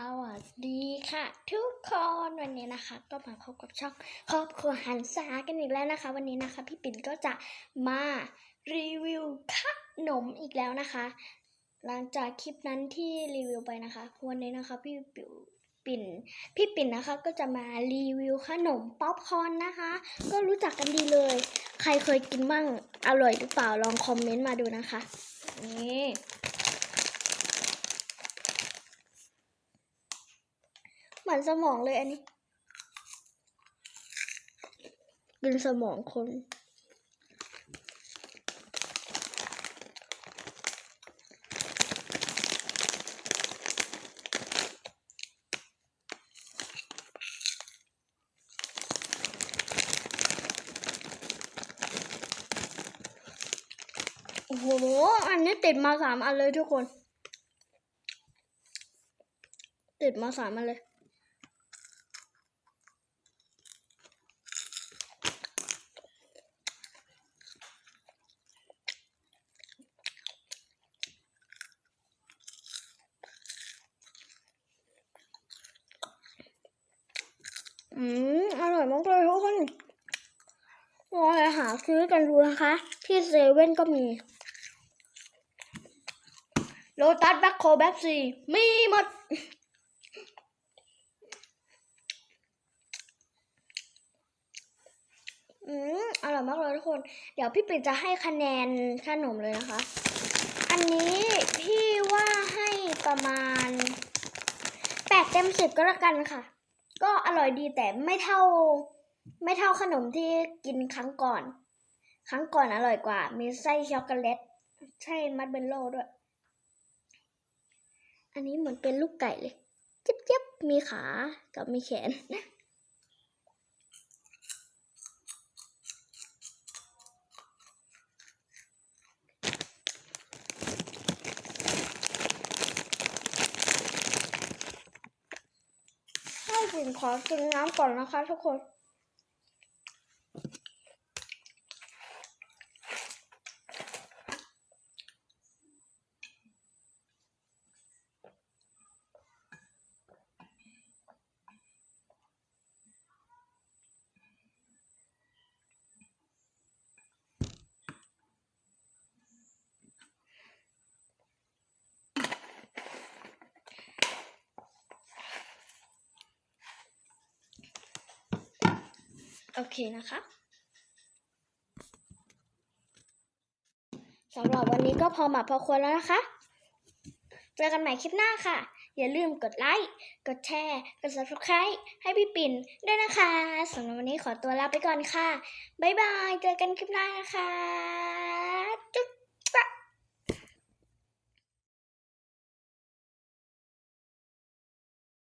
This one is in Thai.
สวัสดีค่ะ ทุกคนวันนี้นะคะ ก็มาพบกับช่องครอบครัวหันษากันอีกแล้วนะคะ วันนี้นะคะ พี่ปิ่นก็จะมารีวิวขนมอีกแล้วนะคะ หลังจากคลิปนั้นที่รีวิวไปนะคะวันนี้นะคะพี่ปิ่นปิ่นพี่ปิ่นนะคะก็จะมารีวิวขนมป๊อปคอนนะคะ ก็รู้จักกันดีเลย ใครเคยกินบ้างอร่อยหรือเปล่าลองคอมเมนต์มาดูนะคะนี่ เหมือนสมองเลยอันนี้กินสมองคนโอ้โห อันนี้ติดมาสามอันเลยทุกคน ติดมาสามอันเลย อืมอร่อยมากเลยทุกคนลองไปหาซื้อกันดูนะคะ ที่เซเว่นก็มีโลตัสแบ็คโคแบ็คซีมีหมดอืมอร่อยมากเลยทุกคน เดี๋ยวพี่ปิ่นจะให้คะแนนขนมเลยนะคะ อันนี้พี่ว่าให้ประมาณแปดเต็มสิบก็แล้วกันค่ะ ก็อร่อยดีแต่ไม่เท่า ไม่เท่าขนมที่กินครั้งก่อน ครั้งก่อนอร่อยกว่า มีไส้ช็อกโกแลตใช่มัดเบลโล่ด้วย อันนี้เหมือนเป็นลูกไก่เลย เจี๊ยบๆมีขากับมีแขน ผมขอกินน้ำก่อนนะคะทุกคน โอเคนะคะสำหรับวันนี้ก็พอมาพอควรแล้วนะคะ เจอกันใหม่คลิปหน้าค่ะ อย่าลืมกดไลค์ กดแชร์ กด subscribe ให้พี่ปิ่นด้วยนะคะสำหรับวันนี้ขอตัวลาไปก่อนค่ะ บ๊ายบาย เจอกันคลิปหน้านะคะ